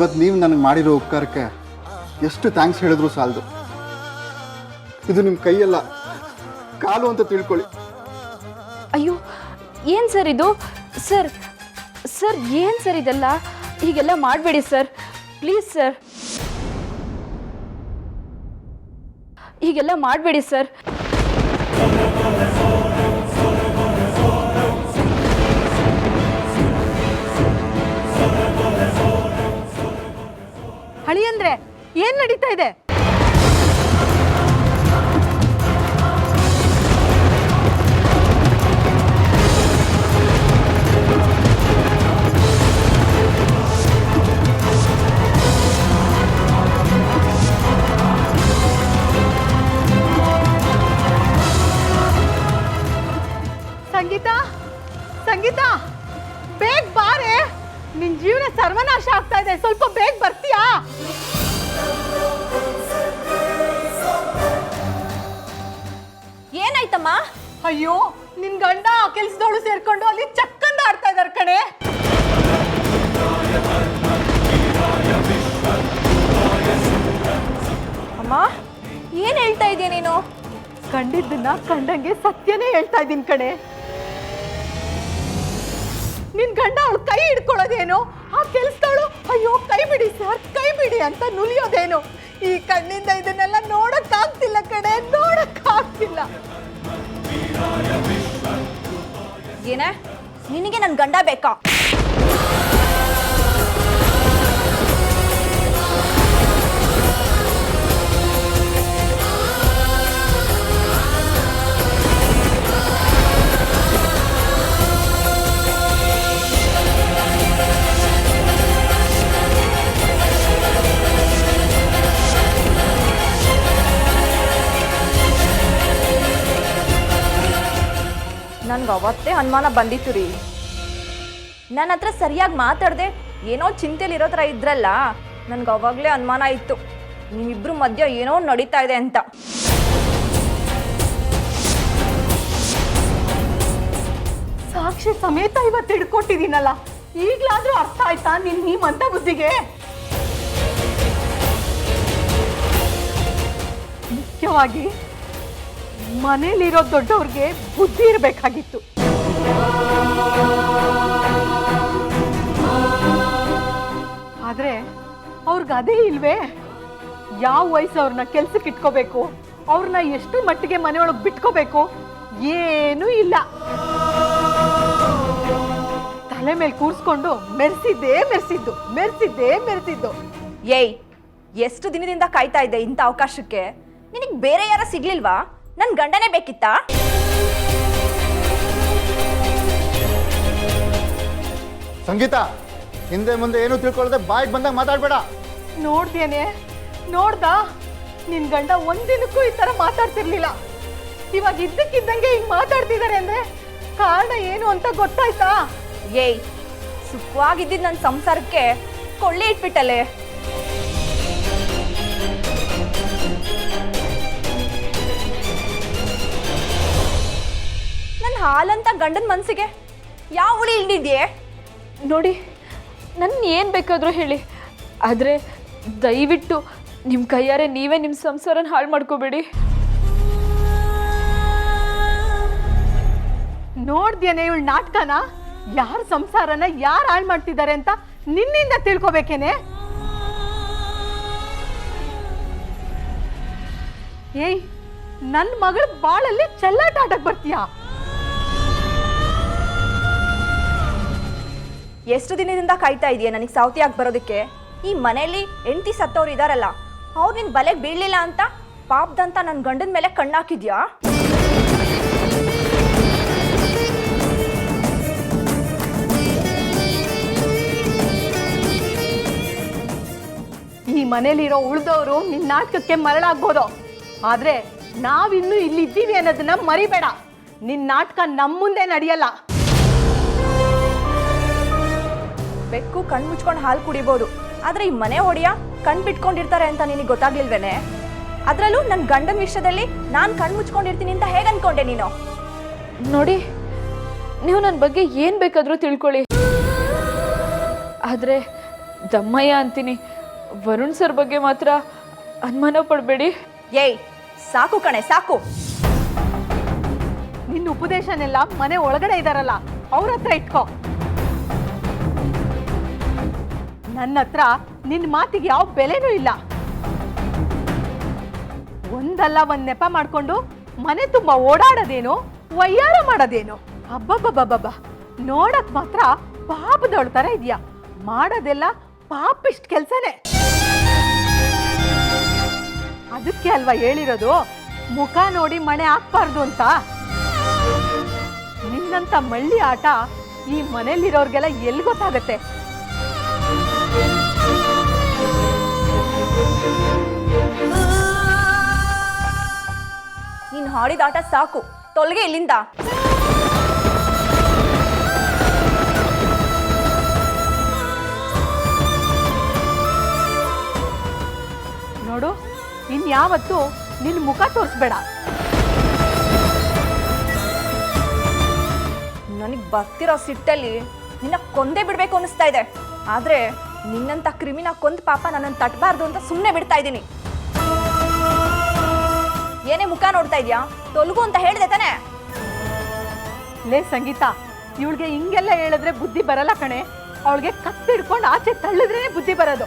ಇವತ್ತು ನೀವು ನನಗೆ ಮಾಡಿರೋ ಉಪಕಾರಕ್ಕೆ ಎಷ್ಟು ಥ್ಯಾಂಕ್ಸ್ ಹೇಳಿದ್ರು ಸಾಲದು. ಇದು ನಿಮ್ಮ ಕೈಯಲ್ಲ ಕಾಲು ಅಂತ ತಿಳ್ಕೊಳ್ಳಿ. ಅಯ್ಯೋ, ಏನ್ ಸರ್ ಇದು? ಸರ್ ಸರ್, ಏನ್ ಸರ್ ಇದೆಲ್ಲ? ಹೀಗೆಲ್ಲ ಮಾಡಬೇಡಿ ಸರ್. Please sir. ಹೀಗೆಲ್ಲ ಮಾಡಬೇಡಿ ಸರ್. ಹಳಿಯಂದ್ರೆ ಏನ್ ನಡೀತಾ ಇದೆ? ಏನು ಹೇಳ್ತಾ ಇದೀಯ ನೀನು? ಕಂಡಿದ್ದನ್ನ ಕಂಡಂಗೆ ಸತ್ಯನೇ ಹೇಳ್ತಾ ಇದ್ದೀನಿ ಕಣೆ. ನಿನ್ ಗಂಡ ಅವಳು ಕೈ ಹಿಡ್ಕೊಳ್ಳೋದೇನು? ಆ ಕೆಲ್ಸದವಳು ಅಯ್ಯೋ ಕೈ ಬಿಡಿ ಸರ್ ಕೈ ಬಿಡಿ ಅಂತ ನುಲಿಯೋದೇನು? ಈ ಕಣ್ಣಿಂದ ಇದನ್ನೆಲ್ಲ ನೋಡಕ್ಕಾಗ್ತಿಲ್ಲ ಕಣೆ ನೋಡಕ್ಕಾಗ್ತಿಲ್ಲ. ಏನೇ? ನಿನಗೆ ನನ್ನ ಗಂಡ ಬೇಕಾ? ನನ್ಗೆ ಅವತ್ತೇ ಅನುಮಾನ ಬಂದಿತ್ತು ರೀ. ನನ್ನ ಹತ್ರ ಸರಿಯಾಗಿ ಮಾತಾಡದೆ ಏನೋ ಚಿಂತೆಲಿರೋ ಥರ ಇದ್ರಲ್ಲ, ನನಗೆ ಅವಾಗಲೇ ಅನುಮಾನ ಇತ್ತು ನಿಮ್ಮಿಬ್ಬರು ಮಧ್ಯ ಏನೋ ನಡೀತಾ ಇದೆ ಅಂತ. ಸಾಕ್ಷಿ ಸಮೇತ ಇವತ್ತು ಹಿಡ್ಕೊಟ್ಟಿದ್ದೀನಲ್ಲ, ಈಗಲಾದರೂ ಅರ್ಥ ಆಯ್ತಾ ನಿನ್ ಈ ಮಂದ ಬುದ್ಧಿಗೆ? ಮುಖ್ಯವಾಗಿ ಮನೇಲಿರೋ ದೊಡ್ಡವ್ರಿಗೆ ಬುದ್ಧಿ ಇರಬೇಕಾಗಿತ್ತು. ಆದ್ರೆ ಅವ್ರಿಗೆ ಅದೇ ಇಲ್ವೇ? ಯಾವ ವಯಸ್ಸು ಅವ್ರನ್ನ ಕೆಲ್ಸಕ್ಕೆ ಇಟ್ಕೋಬೇಕು? ಅವ್ರನ್ನ ಎಷ್ಟು ಮಟ್ಟಿಗೆ ಮನೆಯೊಳಗೆ ಬಿಟ್ಕೋಬೇಕು? ಏನೂ ಇಲ್ಲ. ತಲೆ ಮೇಲೆ ಕೂರಿಸ್ಕೊಂಡು ಮೆರೆಸಿದ್ದೇ ಮೆರೆಸಿದ್ದು ಮೆರೆಸಿದ್ದೇ ಮೆರೆಸಿದ್ದು. ಏಯ್, ಎಷ್ಟು ದಿನದಿಂದ ಕಾಯ್ತಾ ಇದ್ದೆ ಇಂಥ ಅವಕಾಶಕ್ಕೆ? ನಿನಗೆ ಬೇರೆ ಯಾರ ಸಿಗ್ಲಿಲ್ವಾ? ನನ್ನ ಗಂಡನೇ ಬೇಕಿತ್ತಾ? ಸಂಗೀತ ಹಿಂದೆ ಮುಂದೆ ಏನು ತಿಳ್ಕೊಳ್ಳದೆ ಬಾಯಿಗೆ ಬಂದಾಗ ಮಾತಾಡಬೇಡ. ನೋಡ್ದೇನೆ ನೋಡ್ದ? ನಿನ್ ಗಂಡ ಒಂದಿನಕ್ಕೂ ಈ ತರ ಮಾತಾಡ್ತಿರ್ಲಿಲ್ಲ. ಇವಾಗ ಇದ್ದಕ್ಕಿದ್ದಂಗೆ ಹಿಂಗ್ ಮಾತಾಡ್ತಿದ್ದಾರೆ ಅಂದ್ರೆ ಕಾರಣ ಏನು ಅಂತ ಗೊತ್ತಾಯ್ತಾ? ಏಯ್ ಸುಖವಾಗಿದ್ದಿದ್ದು ನನ್ನ ಸಂಸಾರಕ್ಕೆ ಕೊಳ್ಳೆ ಇಟ್ಬಿಟ್ಟಲೆ. ಹಾಲಂತ ಗಂಡನ ಮನಸ್ಸಿಗೆ ಯಾವ ಹುಳಿ ಇಲ್ದಿದ್ಯೆ ನೋಡಿ ನನ್ನ ಏನು ಬೇಕಾದರೂ ಹೇಳಿ. ಆದರೆ ದಯವಿಟ್ಟು ನಿಮ್ಮ ಕೈಯಾರೆ ನೀವೇ ನಿಮ್ಮ ಸಂಸಾರನ ಹಾಳು ಮಾಡ್ಕೋಬೇಡಿ. ನೋಡ್ದೇನೆ ಇವಳು ನಾಟಕನ? ಯಾರ ಸಂಸಾರನ ಯಾರು ಹಾಳು ಮಾಡ್ತಿದ್ದಾರೆ ಅಂತ ನಿನ್ನಿಂದ ತಿಳ್ಕೊಬೇಕೇನೆ? ಏಯ್ ನನ್ನ ಮಗಳ ಬಾಳಲ್ಲಿ ಚೆಲ್ಲಾಟ ಆಟಕ್ಕೆ ಬರ್ತೀಯಾ? ಎಷ್ಟು ದಿನದಿಂದ ಕಾಯ್ತಾ ಇದೆಯಾ? ನನಗೆ ಸಾವತಿಯಾಗಿ ಬರೋದಕ್ಕೆ. ಈ ಮನೆಯಲ್ಲಿ ಹೆಂಡತಿ ಸತ್ತವ್ರು ಇದಾರಲ್ಲ ಅವ್ರು ನಿನ್ ಬಲೆಗೆ ಬೀಳಲಿಲ್ಲ ಅಂತ ಪಾಪದಂತ ನನ್ನ ಗಂಡನ ಮೇಲೆ ಕಣ್ಣಾಕಿದ್ಯಾ ಈ ಮನೇಲಿರೋ ಉಳಿದವರು ನಿನ್ನ ನಾಟಕಕ್ಕೆ ಮರಳಾಗ್ಬೋದು. ಆದ್ರೆ ನಾವಿನ್ನೂ ಇಲ್ಲಿದ್ದೀವಿ ಅನ್ನೋದನ್ನ ಮರಿಬೇಡ. ನಿನ್ನ ನಾಟಕ ನಮ್ಮ ಮುಂದೆ ನಡೆಯಲ್ಲ. ಬೆಕ್ಕು ಕಣ್ ಮುಚ್ಕೊಂಡು ಹಾಲು ಕುಡಿಬೋದು. ಆದ್ರೆ ಈ ಮನೆ ಹೊಡೆಯ ಕಣ್ ಬಿಟ್ಕೊಂಡಿರ್ತಾರೆ ಅಂತ ನಿನಗೆ ಗೊತ್ತಾಗ್ಲಿಲ್ವೇನೆ? ಅದರಲ್ಲೂ ನನ್ನ ಗಂಡನ ವಿಷಯದಲ್ಲಿ ನಾನು ಕಣ್ ಮುಚ್ಕೊಂಡಿರ್ತೀನಿ ಅಂತ ಹೇಗೆ ಅನ್ಕೊಂಡೆ ನೀನು? ನೋಡಿ ನೀವು ನನ್ನ ಬಗ್ಗೆ ಏನು ಬೇಕಾದರೂ ತಿಳ್ಕೊಳ್ಳಿ. ಆದರೆ ದಮ್ಮಯ್ಯ ಅಂತೀನಿ ವರುಣ್ ಸರ್ ಬಗ್ಗೆ ಮಾತ್ರ ಅನುಮಾನ ಪಡಬೇಡಿ. ಏಯ್ ಸಾಕು ಕಣೆ ಸಾಕು. ನಿನ್ನ ಉಪದೇಶನೆಲ್ಲ ಮನೆ ಒಳಗಡೆ ಇದಾರಲ್ಲ ಅವ್ರ ಹತ್ರ ಇಟ್ಕೋ. ನನ್ನ ಹತ್ರ ನಿನ್ನ ಮಾತಿಗೆ ಯಾವ ಬೆಲೆನೂ ಇಲ್ಲ. ಒಂದಲ್ಲ ಒಂದ್ ನೆಪ ಮಾಡ್ಕೊಂಡು ಮನೆ ತುಂಬಾ ಓಡಾಡೋದೇನು ವಯ್ಯಾರ ಮಾಡೋದೇನು ಹಬ್ಬಬ್ಬಬ್ಬಬ್ಬ ನೋಡಕ್ ಮಾತ್ರ ಪಾಪದವಳ ಥರ ಇದೆಯಾ. ಮಾಡೋದೆಲ್ಲ ಪಾಪಿಷ್ಟ್ ಕೆಲ್ಸನೇ. ಅದಕ್ಕೆ ಅಲ್ವಾ ಹೇಳಿರೋದು? ಮುಖ ನೋಡಿ ಮಣೆ ಹಾಕ್ಬಾರ್ದು ಅಂತ. ನಿನ್ನಂತ ಮಳ್ಳಿ ಆಟ ಈ ಮನೇಲಿರೋರ್ಗೆಲ್ಲ ಎಲ್ಲಿ ಗೊತ್ತಾಗತ್ತೆ? ನೀನು ಹಾಡಿದ ಆಟ ಸಾಕು. ತೊಲಗೆ ಇಲ್ಲಿಂದ. ನೋಡು ಇನ್ಯಾವತ್ತು ನಿನ್ನ ಮುಖ ತೋರಿಸ್ಬೇಡ. ನನಗೆ ಬರ್ತಿರೋ ಸಿಟ್ಟಲ್ಲಿ ನಿನ್ನ ಕೊಂದೇ ಬಿಡಬೇಕು ಅನಿಸ್ತಾ ಇದೆ. ಆದರೆ ನಿನ್ನಂಥ ಕ್ರಿಮಿನ ಕೊಂದ್ ಪಾಪ ನನ್ನನ್ನು ತಟ್ಟಬಾರ್ದು ಅಂತ ಸುಮ್ಮನೆ ಬಿಡ್ತಾ ಇದ್ದೀನಿ. ಏನೇ ಮುಖ ನೋಡ್ತಾ ಇದೆಯಾ? ತೊಲಗು ಅಂತ ಹೇಳಿದೆ ತಾನೆ? ಲೇ ಸಂಗೀತ, ಇವಳಿಗೆ ಹಿಂಗೆಲ್ಲ ಹೇಳಿದ್ರೆ ಬುದ್ಧಿ ಬರಲ್ಲ ಕಣೆ. ಅವಳಿಗೆ ಕತ್ತಿಡ್ಕೊಂಡು ಆಚೆ ತಳ್ಳಿದ್ರೇನೆ ಬುದ್ಧಿ ಬರೋದು.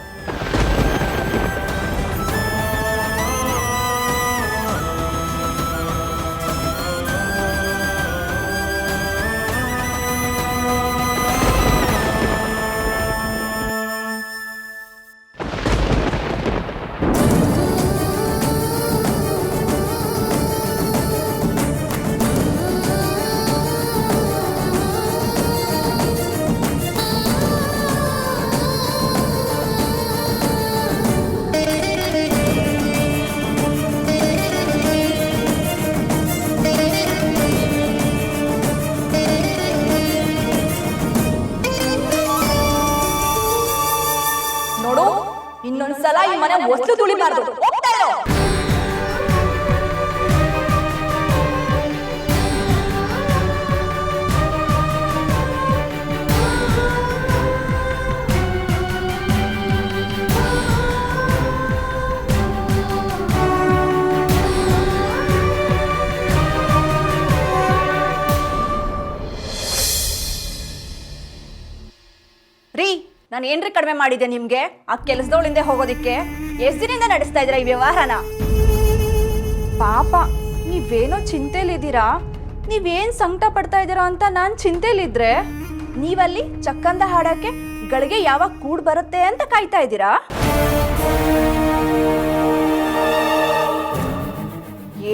ಇನ್ನೊಂದ್ಸಲ ಈ ಮನೆ ಹೊಸ್ಲು ತುಳಿಬಾರ್ದು ಹೋಗ್ತಾ ಇರು. ರೀ ನಾನು ಏನ್ರಿ ಕಡಿಮೆ ಮಾಡಿದೆ ನಿಮ್ಗೆ? ಆ ಕೆಲಸದವಳಿಂದ ಹೋಗೋದಿಕ್ಕೆ ಹೆಸರಿಂದ ನಡೆಸ್ತಾ ಇದ್ದೀರಾ ಈ ವ್ಯವಹಾರನ? ಪಾಪ, ನೀವೇನೋ ಚಿಂತೆಲಿದ್ದೀರಾ? ನೀವೇನ್ ಸಂಕಟ ಪಡ್ತಾ ಇದ್ದೀರಾ ಅಂತ ನಾನು ಚಿಂತೆಲಿದ್ರೆ ನೀವಲ್ಲಿ ಚಕ್ಕಂದ ಹಾಡಕ್ಕೆ ಗಳಿಗೆ ಯಾವಾಗ ಕೂಡ್ ಬರುತ್ತೆ ಅಂತ ಕಾಯ್ತಾ ಇದ್ದೀರಾ?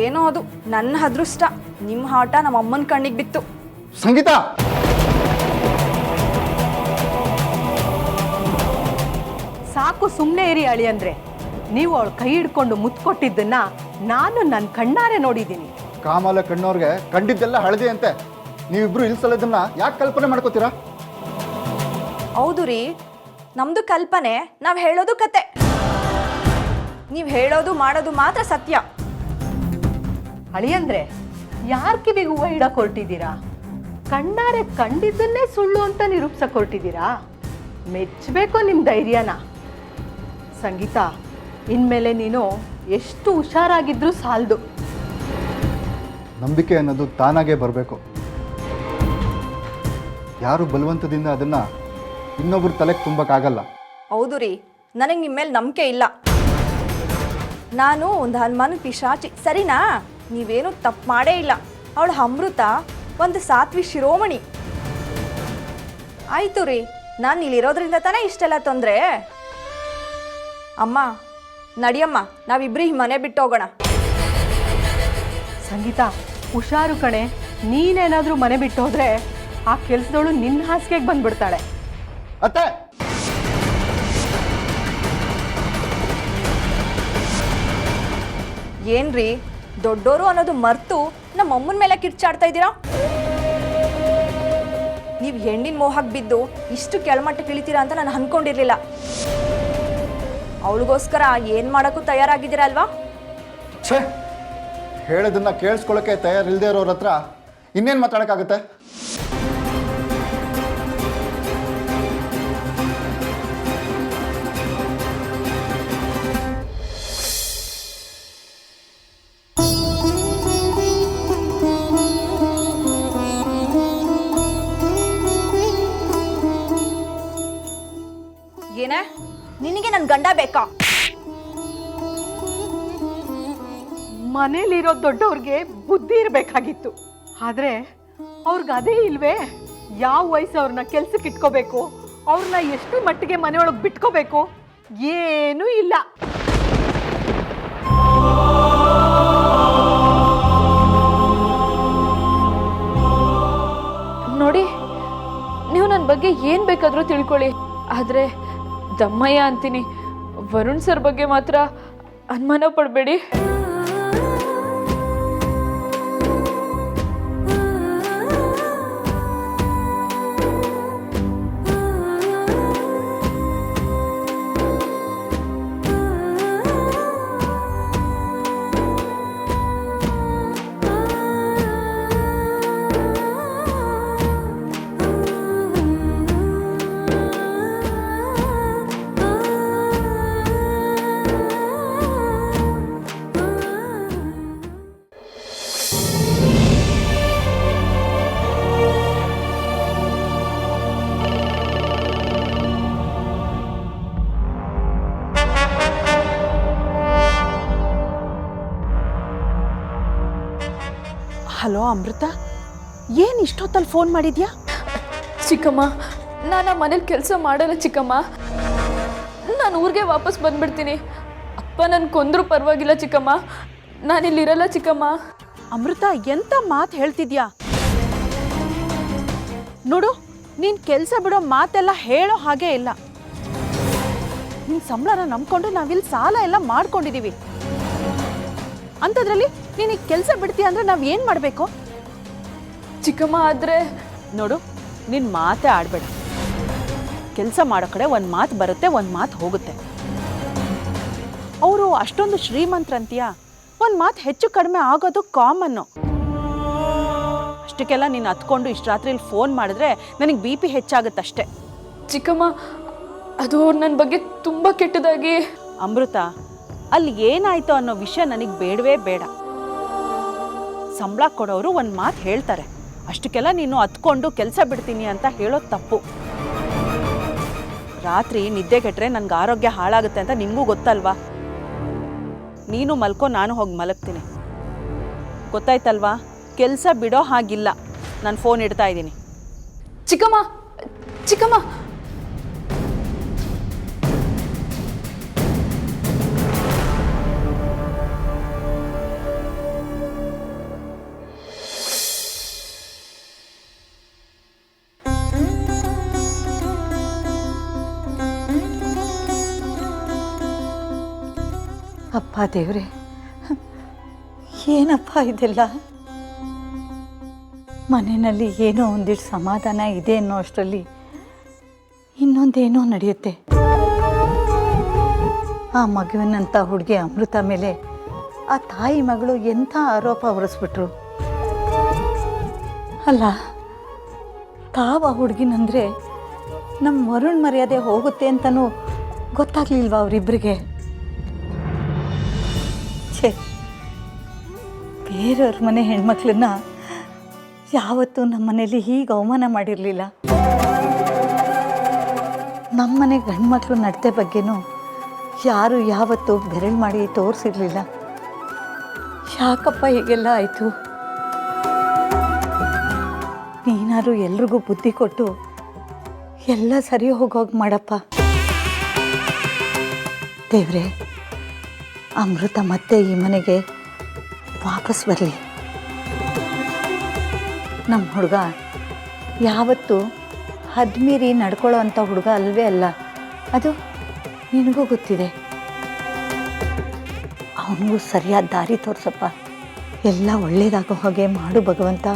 ಏನೋ ಅದು, ನನ್ನ ಅದೃಷ್ಟ. ನಿಮ್ಮ ಆಟ ನಮ್ಮ ಅಮ್ಮನ ಕಣ್ಣಿಗೆ ಬಿತ್ತು. ಸಂಗೀತ! ಸಾಕು ಸುಮ್ಮನೆ ಇರಿ ಅಳಿ ಅಂದ್ರೆ. ನೀವು ಅವಳು ಕೈ ಹಿಡ್ಕೊಂಡು ಮುತ್ಕೊಟ್ಟಿದ್ದನ್ನ ನಾನು ನನ್ನ ಕಣ್ಣಾರೆ ನೋಡಿದ್ದೀನಿ. ಕಾಮಾಲ ಕಣ್ಣವ್ರಿಗೆ ಕಂಡಿದ್ದೆಲ್ಲ ಹಳದಿ ಅಂತೆ ನೀವಿಬ್ರು ಇಲ್ಸಲದನ್ನ ಯಾಕೆ ಕಲ್ಪನೆ ಮಾಡ್ಕೋತೀರಾ? ಹೌದು ರೀ. ನಮ್ದು ಕಲ್ಪನೆ ನಾವು ಹೇಳೋದು ಕತೆ. ನೀವು ಹೇಳೋದು ಮಾಡೋದು ಮಾತ್ರ ಸತ್ಯ. ಅಳಿಯಂದ್ರೆ ಯಾರ ಕಿವಿಗೆ ಹೂವ ಇಡಕ್ ಹೊರಟಿದ್ದೀರಾ? ಕಣ್ಣಾರೆ ಕಂಡಿದ್ದನ್ನೇ ಸುಳ್ಳು ಅಂತ ನಿರೂಪಿಸಕ್ ಹೊರಟಿದ್ದೀರಾ? ಮೆಚ್ಚಬೇಕು ನಿಮ್ಮ ಧೈರ್ಯನ. ಸಂಗೀತ. ಇನ್ಮೇಲೆ ನೀನು ಎಷ್ಟು ಹುಷಾರಾಗಿದ್ರೂ ಸಾಲದು. ನಂಬಿಕೆ ಅನ್ನೋದು ತಾನಾಗೇ ಬರಬೇಕು. ಯಾರು ಬಲವಂತದಿಂದ ಅದನ್ನ ಇನ್ನೊಬ್ರು ತಲೆಗೆ ತುಂಬಕ್ಕಾಗಲ್ಲ. ಹೌದು ರೀ ನನಗೆ ನಿಮ್ಮ ಮೇಲೆ ನಂಬಿಕೆ ಇಲ್ಲ. ನಾನು ಒಂದು ಹನುಮಾನ ಪಿಶಾಚಿ ಸರಿನಾ? ನೀವೇನು ತಪ್ಪು ಮಾಡೇ ಇಲ್ಲ. ಅವಳು ಅಮೃತ ಒಂದು ಸಾತ್ವಿ ಶಿರೋಮಣಿ. ಆಯ್ತು ರೀ ನಾನು ಇಲ್ಲಿರೋದ್ರಿಂದ ತಾನೇ ಇಷ್ಟೆಲ್ಲ ತೊಂದರೆ? ಅಮ್ಮ ನಡಿಯಮ್ಮ ನಾವಿಬ್ರು ಈ ಮನೆ ಬಿಟ್ಟು ಹೋಗೋಣ. ಸಂಗೀತ ಹುಷಾರು ಕಣೆ. ನೀನೇನಾದರೂ ಮನೆ ಬಿಟ್ಟು ಹೋದ್ರೆ ಆ ಕೆಲಸದವಳು ನಿನ್ನ ಹಾಸಿಗೆಗೆ ಬಂದ್ಬಿಡ್ತಾಳೆ. ಅತ್ತೆ! ಏನ್ರಿ ದೊಡ್ಡೋರು ಅನ್ನೋದು ಮರ್ತು ನಮ್ಮ ಅಮ್ಮನ ಮೇಲೆ ಕಿರ್ಚಾಡ್ತಾ ಇದ್ದೀರಾ? ನೀವು ಹೆಣ್ಣಿನ ಮೋಹಕ್ಕೆ ಬಿದ್ದು ಇಷ್ಟು ಕೆಳಮಟ್ಟಕ್ಕೆ ಇಳಿತೀರಾ ಅಂತ ನಾನು ಅನ್ಕೊಂಡಿರ್ಲಿಲ್ಲ. ಅವಳಿಗೋಸ್ಕರ ಏನು ಮಾಡೋಕ್ಕೂ ತಯಾರಾಗಿದ್ದೀರಲ್ವಾ ಛೇ ಹೇಳೋದನ್ನ ಕೇಳಿಸ್ಕೊಳ್ಳೋಕೆ ತಯಾರಿಲ್ಲದೆ ಇರೋರ ಹತ್ರ ಇನ್ನೇನು ಮಾತಾಡೋಕ್ಕಾಗುತ್ತೆ? ಗಂಡ ಬೇಕಾ? ಮನೇಲಿರೋ ದೊಡ್ಡವ್ರಿಗೆ ಬುದ್ಧಿ ಇರಬೇಕಾಗಿತ್ತು. ಆದರೆ ಅವ್ರಿಗೆ ಅದೇ ಇಲ್ವೇ? ಯಾವ ವಯಸ್ಸು ಅವ್ರನ್ನ ಕೆಲ್ಸಕ್ಕೆ ಇಟ್ಕೋಬೇಕು? ಅವ್ರನ್ನ ಎಷ್ಟು ಮಟ್ಟಿಗೆ ಮನೆಯೊಳಗೆ ಬಿಟ್ಕೋಬೇಕು? ಏನೂ ಇಲ್ಲ. ನೋಡಿ ನೀವು ನನ್ನ ಬಗ್ಗೆ ಏನು ಬೇಕಾದರೂ ತಿಳ್ಕೊಳ್ಳಿ. ಆದರೆ ದಮ್ಮಯ್ಯ ಅಂತೀನಿ. ವರುಣ್ ಸರ್ ಬಗ್ಗೆ ಮಾತ್ರ ಅನುಮಾನ ಪಡಬೇಡಿ ಅಮೃತ? ಏನು ಇಷ್ಟೊತ್ತಲ್ಲಿ ಫೋನ್ ಮಾಡಿದ್ಯಾ? ಚಿಕ್ಕಮ್ಮ ನಾನು ಮನೇಲಿ ಕೆಲಸ ಮಾಡಲ್ಲ ಚಿಕ್ಕಮ್ಮ. ನಾನು ಊರಿಗೆ ವಾಪಸ್ ಬಂದ್ಬಿಡ್ತೀನಿ. ಅಪ್ಪ ನನ್ನ ಕೊಂದರೂ ಪರವಾಗಿಲ್ಲ ಚಿಕ್ಕಮ್ಮ. ನಾನಿಲ್ಲಿರಲ್ಲ ಚಿಕ್ಕಮ್ಮ. ಅಮೃತ ಎಂತ ಮಾತು ಹೇಳ್ತಿದ್ಯಾ? ನೋಡು ನೀನು ಕೆಲಸ ಬಿಡೋ ಮಾತೆಲ್ಲ ಹೇಳೋ ಹಾಗೆ ಇಲ್ಲ. ನಿನ್ನ ಸಂಬಳನ ನಂಬ್ಕೊಂಡು ನಾವಿಲ್ಲಿ ಸಾಲ ಎಲ್ಲ ಮಾಡ್ಕೊಂಡಿದ್ದೀವಿ ಅಂಥದ್ರಲ್ಲಿ ನೀನು ಕೆಲಸ ಬಿಡ್ತೀಯ ಅಂದರೆ ನಾವು ಏನು ಮಾಡಬೇಕು? ಚಿಕ್ಕಮ್ಮ ಆದರೆ ನೋಡು ನಿನ್ನ ಮಾತೇ ಆಡಬೇಡ. ಕೆಲಸ ಮಾಡೋ ಕಡೆ ಒಂದು ಮಾತು ಬರುತ್ತೆ ಒಂದು ಮಾತು ಹೋಗುತ್ತೆ. ಅವರು ಅಷ್ಟೊಂದು ಶ್ರೀಮಂತರಂತೀಯ? ಒಂದು ಮಾತು ಹೆಚ್ಚು ಕಡಿಮೆ ಆಗೋದು ಕಾಮನ್ನು. ಅಷ್ಟಕ್ಕೆಲ್ಲ ನೀನು ಹತ್ಕೊಂಡು ಇಷ್ಟು ರಾತ್ರಿಲಿ ಫೋನ್ ಮಾಡಿದ್ರೆ ನನಗೆ ಬಿ ಪಿ ಹೆಚ್ಚಾಗುತ್ತಷ್ಟೇ. ಚಿಕ್ಕಮ್ಮ ಅದು ನನ್ನ ಬಗ್ಗೆ ತುಂಬ ಕೆಟ್ಟದಾಗಿ ಅಮೃತ ಅಲ್ಲಿ ಏನಾಯ್ತು ಅನ್ನೋ ವಿಷಯ ನನಗೆ ಬೇಡವೇ ಬೇಡ. ಸಂಬಳ ಕೊಡೋರು ಒಂದು ಮಾತು ಹೇಳ್ತಾರೆ. ಅಷ್ಟಕ್ಕೆಲ್ಲ ನೀನು ಹತ್ಕೊಂಡು ಕೆಲಸ ಬಿಡ್ತೀನಿ ಅಂತ ಹೇಳೋದು ತಪ್ಪು. ರಾತ್ರಿ ನಿದ್ದೆ ಕೆಟ್ಟರೆ ನನಗೆ ಆರೋಗ್ಯ ಹಾಳಾಗುತ್ತೆ ಅಂತ ನಿಮಗೂ ಗೊತ್ತಲ್ವಾ? ನೀನು ಮಲ್ಕೋ, ನಾನು ಹೋಗಿ ಮಲಗ್ತೀನಿ. ಗೊತ್ತಾಯ್ತಲ್ವಾ? ಕೆಲಸ ಬಿಡೋ ಹಾಗಿಲ್ಲ. ನಾನು ಫೋನ್ ಇಡ್ತಾ ಇದ್ದೀನಿ. ಚಿಕ್ಕಮ್ಮ ಚಿಕ್ಕಮ್ಮ! ಅಪ್ಪ ದೇವ್ರೆ, ಏನಪ್ಪ ಇದೆಲ್ಲ? ಮನೆಯಲ್ಲಿ ಏನೋ ಒಂದಿಷ್ಟು ಸಮಾಧಾನ ಇದೆ ಅನ್ನೋ ಅಷ್ಟರಲ್ಲಿ ಇನ್ನೊಂದೇನೋ ನಡೆಯುತ್ತೆ. ಆ ಮಗುವಿನಂಥ ಹುಡುಗಿ ಅಮೃತ ಮೇಲೆ ಆ ತಾಯಿ ಮಗಳು ಎಂಥ ಆರೋಪ ಹೊರಿಸ್ಬಿಟ್ರು. ಅಲ್ಲ, ತಾವ ಹುಡುಗಿನಂದರೆ ನಮ್ಮ ವರುಣ್ ಮರ್ಯಾದೆ ಹೋಗುತ್ತೆ ಅಂತಲೂ ಗೊತ್ತಾಗ್ಲಿಲ್ವಾ ಅವರಿಬ್ಬರಿಗೆ ಛೇ, ಬೇರೆಯವ್ರ ಮನೆ ಹೆಣ್ಮಕ್ಳನ್ನ ಯಾವತ್ತೂ ನಮ್ಮ ಮನೇಲಿ ಹೀಗೆ ಅವಮಾನ ಮಾಡಿರಲಿಲ್ಲ. ನಮ್ಮ ಮನೆ ಗಂಡ್ಮಕ್ಳು ನಡತೆ ಬಗ್ಗೆನೂ ಯಾರು ಯಾವತ್ತೂ ಬೆರಳು ಮಾಡಿ ತೋರಿಸಿರಲಿಲ್ಲ. ಯಾಕಪ್ಪ ಹೀಗೆಲ್ಲ ಆಯಿತು? ನೀನಾರು ಎಲ್ರಿಗೂ ಬುದ್ಧಿ ಕೊಟ್ಟು ಎಲ್ಲ ಸರಿ ಹೋಗೋಗಿ ಮಾಡಪ್ಪ. ದೇವ್ರೆ ಅಮೃತ ಮತ್ತೆ ಈ ಮನೆಗೆ ವಾಪಸ್ ಬರಲಿ. ನಮ್ಮ ಹುಡುಗ ಯಾವತ್ತು ಹದ್ಮೀರಿ ನಡ್ಕೊಳ್ಳೋ ಅಂಥ ಹುಡುಗ ಅಲ್ವೇ ಅಲ್ಲ. ಅದು ನಿನಗೂ ಗೊತ್ತಿದೆ. ಅವನಿಗೂ ಸರಿಯಾದ ದಾರಿ ತೋರಿಸಪ್ಪ. ಎಲ್ಲ ಒಳ್ಳೇದಾಗೋ ಹಾಗೆ ಮಾಡು ಭಗವಂತ.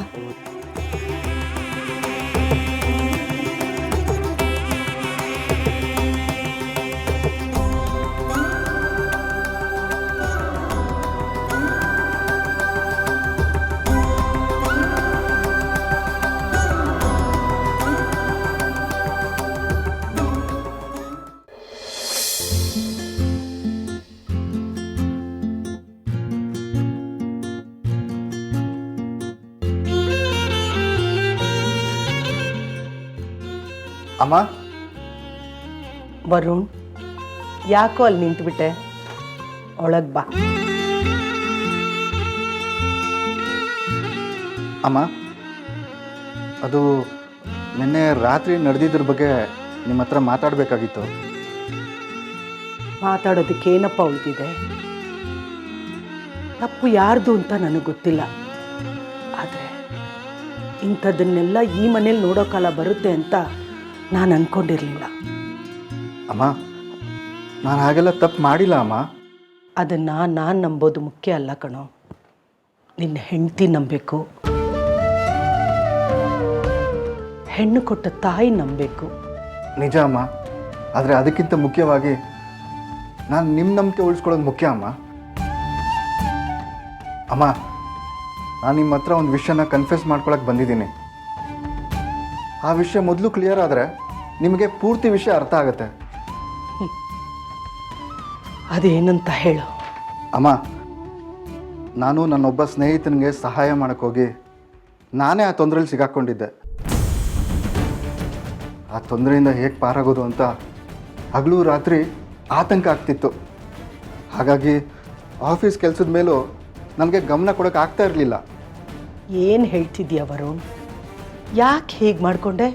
ವರುಣ್ ಯಾಕೋ ಅಲ್ಲಿ ನಿಂತುಬಿಟ್ಟೆ? ಒಳಗೆ ಬಾ. ಅಮ್ಮ ಅದು ನಿನ್ನೆ ರಾತ್ರಿ ನಡೆದಿದ್ರ ಬಗ್ಗೆ ನಿಮ್ಮ ಹತ್ರ ಮಾತಾಡಬೇಕಾಗಿತ್ತು. ಮಾತಾಡೋದಕ್ಕೆ ಏನಪ್ಪ ಉಳಿದಿದೆ? ತಪ್ಪು ಯಾರ್ದು ಅಂತ ನನಗೆ ಗೊತ್ತಿಲ್ಲ. ಆದರೆ ಇಂಥದ್ದನ್ನೆಲ್ಲ ಈ ಮನೇಲಿ ನೋಡೋ ಕಾಲ ಬರುತ್ತೆ ಅಂತ ನಾನು ಅಂದ್ಕೊಂಡಿರಲಿಲ್ಲ ಅಮ್ಮ ನಾನು ಹಾಗೆಲ್ಲ ತಪ್ಪು ಮಾಡಿಲ್ಲ ಅಮ್ಮ. ಅದನ್ನು ನಾನು ನಂಬೋದು ಮುಖ್ಯ ಅಲ್ಲ ಕಣೋ. ನಿನ್ನ ಹೆಂಡತಿ ನಂಬಬೇಕು ಹೆಣ್ಣು ಕೊಟ್ಟ ತಾಯಿ ನಂಬಬೇಕು ನಿಜ ಅಮ್ಮ ಆದರೆ ಅದಕ್ಕಿಂತ ಮುಖ್ಯವಾಗಿ ನಾನು ನಿಮ್ಮ ನಂಬಿಕೆ ಉಳಿಸ್ಕೊಳ್ಳೋದು ಮುಖ್ಯ ಅಮ್ಮ. ಅಮ್ಮ ನಾನು ನಿಮ್ಮ ಹತ್ರ ಒಂದು ವಿಷಯನ ಕನ್ಫ್ಯೂಸ್ ಮಾಡ್ಕೊಳಕ್ಕೆ ಬಂದಿದ್ದೀನಿ. ಆ ವಿಷಯ ಮೊದಲು ಕ್ಲಿಯರ್ ಆದರೆ ನಿಮಗೆ ಪೂರ್ತಿ ವಿಷಯ ಅರ್ಥ ಆಗುತ್ತೆ. ಅದೇನಂತ ಹೇಳು. ಅಮ್ಮ ನಾನು ನನ್ನೊಬ್ಬ ಸ್ನೇಹಿತನಿಗೆ ಸಹಾಯ ಮಾಡೋಕ್ಕೋಗಿ ನಾನೇ ಆ ತೊಂದರೆಯಲ್ಲಿ ಸಿಗಾಕೊಂಡಿದ್ದೆ. ಆ ತೊಂದರೆಯಿಂದ ಹೇಗೆ ಪಾರಾಗೋದು ಅಂತ ಹಗಲು ರಾತ್ರಿ ಆತಂಕ ಆಗ್ತಿತ್ತು. ಹಾಗಾಗಿ ಆಫೀಸ್ ಕೆಲಸದ ಮೇಲೂ ನನಗೆ ಗಮನ ಕೊಡೋಕೆ ಆಗ್ತಾ ಇರಲಿಲ್ಲ. ಏನು ಹೇಳ್ತಿದ್ದೀಯ ವರುಣ್? ಯಾಕೆ ಹೀಗೆ ಮಾಡಿಕೊಂಡೆ?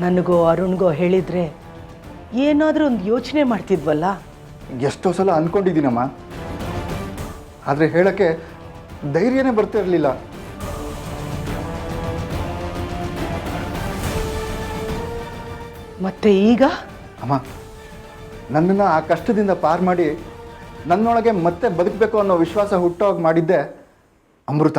ನನಗೋ ಅರುಣ್ಗೋ ಹೇಳಿದರೆ ಏನಾದರೂ ಒಂದು ಯೋಚನೆ ಮಾಡ್ತಿದ್ವಲ್ಲ? ಎಷ್ಟೋ ಸಲ ಅಂದ್ಕೊಂಡಿದ್ದೀನಮ್ಮ ಆದರೆ ಹೇಳೋಕ್ಕೆ ಧೈರ್ಯನೇ ಬರ್ತಾ ಇರಲಿಲ್ಲ. ಮತ್ತೆ ಈಗ? ಅಮ್ಮ ನನ್ನನ್ನು ಆ ಕಷ್ಟದಿಂದ ಪಾರು ಮಾಡಿ ನನ್ನೊಳಗೆ ಮತ್ತೆ ಬದುಕಬೇಕು ಅನ್ನೋ ವಿಶ್ವಾಸ ಹುಟ್ಟೋಗಿ ಮಾಡಿದ್ದೆ ಅಮೃತ.